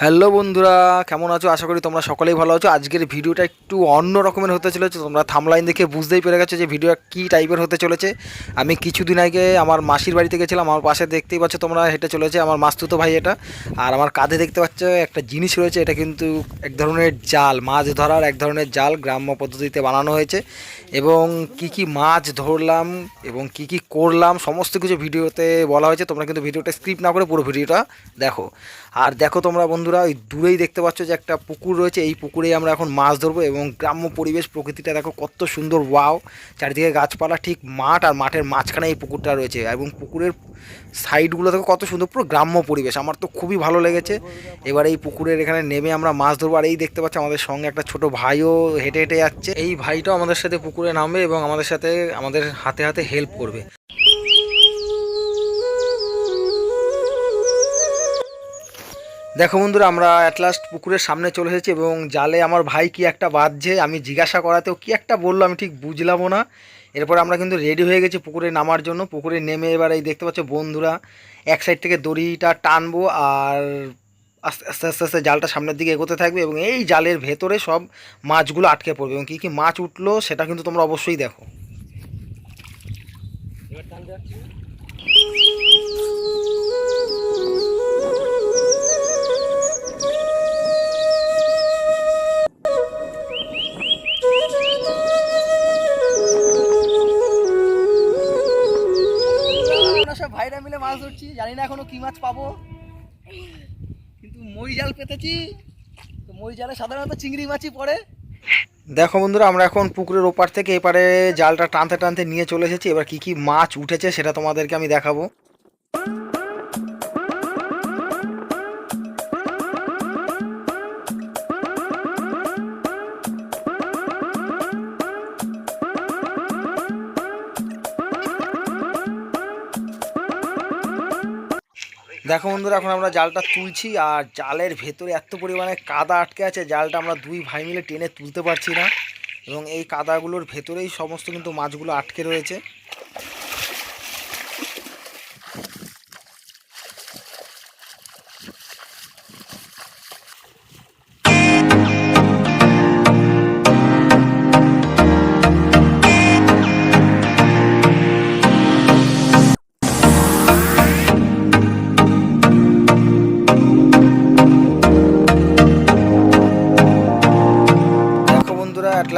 Hello বন্ধুরা, কেমন আছো? আশা করি তোমরা সকলেই ভালো আছো। আজকের ভিডিওটা একটু অন্য রকমের হতে চলেছে। তোমরা থামলাইন দেখে বুঝতেই পেরে গেছো যে ভিডিও কী টাইপের হতে চলেছে। আমি কিছুদিন আগে আমার মাসির বাড়িতে গেছিলাম। আমার পাশে দেখতেই পাচ্ছ তোমরা, হেঁটে চলেছে আমার মাস্তুতো ভাই এটা। আর আমার কাঁধে দেখতে পাচ্ছ একটা জিনিস রয়েছে, এটা কিন্তু এক ধরনের জাল, মাছ ধরার এক ধরনের জাল গ্রাম্য পদ্ধতিতে বানানো হয়েছে। এবং কি কি মাছ ধরলাম এবং কি কি করলাম, সমস্ত কিছু ভিডিওতে বলা হয়েছে। তোমরা কিন্তু ভিডিওটা স্ক্রিপ্ট না করে পুরো ভিডিওটা দেখো। আর দেখো তোমরা বন্ধুরা, ওই দূরেই দেখতে পাচ্ছ যে একটা পুকুর রয়েছে। এই পুকুরেই আমরা এখন মাছ ধরবো এবং গ্রাম্য পরিবেশ প্রকৃতিটা দেখো কত সুন্দর, ওয়াও। চারিদিকে গাছপালা, ঠিক মাঠ আর মাঠের মাঝখানে এই পুকুরটা রয়েছে এবং পুকুরের সাইডগুলো দেখো কত সুন্দর, পুরো গ্রাম্য পরিবেশ। আমার তো খুবই ভালো লেগেছে। এবার এই পুকুরের এখানে নেমে আমরা মাছ ধরবো আর এই দেখতে পাচ্ছি আমাদের সঙ্গে একটা ছোট ভাইও হেঁটে হেঁটে যাচ্ছে। এই ভাইটাও আমাদের সাথে পুকুরে নামবে এবং আমাদের সাথে, আমাদের হাতে হাতে হেল্প করবে। দেখো বন্ধুরা, আমরা অ্যাটলাস্ট পুকুরের সামনে চলে এসেছি এবং জালে আমার ভাই কি একটা বাজছে, আমি জিজ্ঞাসা করাতেও কি একটা বলল আমি ঠিক বুঝলামও না। এরপর আমরা কিন্তু রেডি হয়ে গেছি পুকুরে নামার জন্য, পুকুরে নেমে এবার এই দেখতে পাচ্ছ বন্ধুরা, এক সাইড থেকে দড়িটা টানবো আর আস্তে আস্তে আস্তে আস্তে জালটা সামনের দিকে এগোতে থাকবে এবং এই জালের ভেতরে সব মাছগুলো আটকে পড়বে এবং কী কী মাছ উঠল সেটা কিন্তু তোমরা অবশ্যই দেখো। আমরা মাছ ধরছি, জানি না এখনও কি মাছ পাবো। কিন্তু মই জাল পেতেছি, তো মই জালে সাধারণত চিংড়ি মাছই পড়ে। দেখো বন্ধুরা, আমরা এখন পুকুরের ওপার থেকে এপারে জালটা টানতে টানতে নিয়ে চলে এসেছি। এবার কি কি মাছ উঠেছে সেটা তোমাদেরকে আমি দেখাবো। দেখো বন্ধুরা, এখন আমরা জালটা তুলছি আর জালের ভেতরে এত পরিমাণে কাদা আটকে আছে, জালটা আমরা দুই ভাই মিলে টেনে তুলতে পারছি না। এবং এই কাদাগুলোর ভেতরেই সমস্ত কিন্তু মাছগুলো আটকে রয়েছে।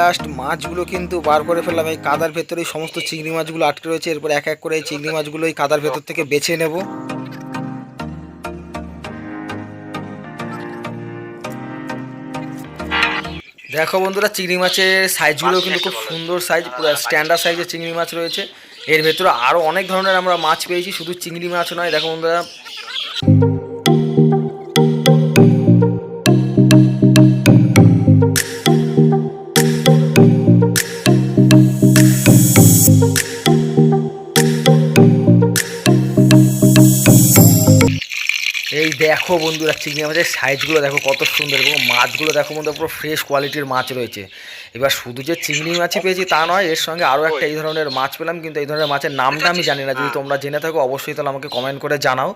লাস্ট মাছগুলো কিন্তু বার করে ফেললাম। এই কাদার ভেতরেই সমস্ত চিংড়ি মাছগুলো আটকে রয়েছে। এরপর এক এক করে এই চিংড়ি মাছগুলো এই কাদার ভেতর থেকে বেছে নেব। দেখো বন্ধুরা চিংড়ি মাছের সাইজগুলো কিন্তু খুব সুন্দর সাইজ পুরো স্ট্যান্ডার্ড সাইজের চিংড়ি মাছ রয়েছে। এর ভেতরে আরও অনেক ধরনের আমরা মাছ পেয়েছি। শুধু চিংড়ি মাছ নয় দেখো বন্ধুরা। দেখো বন্ধুরা, চিংড়ি মাছের সাইজগুলো দেখো কত সুন্দর এবং মাছগুলো দেখো বন্ধু পুরো ফ্রেশ কোয়ালিটির মাছ রয়েছে। এবার শুধু যে চিংড়ি মাছই পেয়েছি তা নয়, এর সঙ্গে আরও একটা এই ধরনের মাছ পেলাম, কিন্তু এই ধরনের মাছের নামটা আমি জানি না। যদি তোমরা জেনে থাকো, অবশ্যই তাহলে আমাকে কমেন্ট করে জানাও।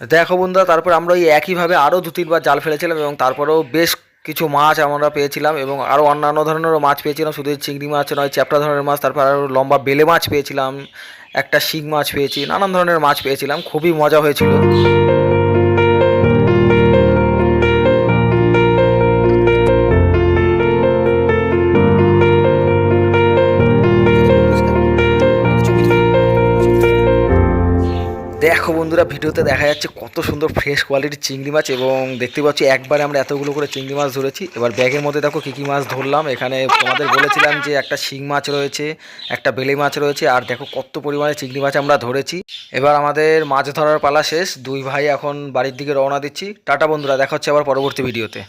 দেখো বন্ধুরা, তারপর আমরা ওই একইভাবে আরও দু তিনবার জাল ফেলেছিলাম এবং তারপরেও বেশ কিছু মাছ আমরা পেয়েছিলাম এবং আরও অন্যান্য ধরনেরও মাছ পেয়েছিলাম। শুধু চিংড়ি মাছ নয়, চ্যাপটা ধরনের মাছ, তারপর আরও লম্বা বেলে মাছ পেয়েছিলাম, একটা শিং মাছ পেয়েছি, নানান ধরনের মাছ পেয়েছিলাম। খুবই মজা হয়েছিল। বন্ধুরা ভিডিওতে দেখা যাচ্ছে কত সুন্দর ফ্রেশ কোয়ালিটির চিংড়ি মাছ এবং দেখতে পাচ্ছি একবারে আমরা এতগুলো করে চিংড়ি মাছ ধরেছি। এবার ব্যাগের মধ্যে দেখো কী কী মাছ ধরলাম। এখানে তোমাদের বলেছিলাম যে একটা শিং মাছ রয়েছে, একটা বেলে মাছ রয়েছে, আর দেখো কত পরিমাণে চিংড়ি মাছ আমরা ধরেছি। এবার আমাদের মাছ ধরার পালা শেষ। দুই ভাই এখন বাড়ির দিকে রওনা দিচ্ছি। টাটা বন্ধুরা, দেখা হচ্ছে আবার পরবর্তী ভিডিওতে।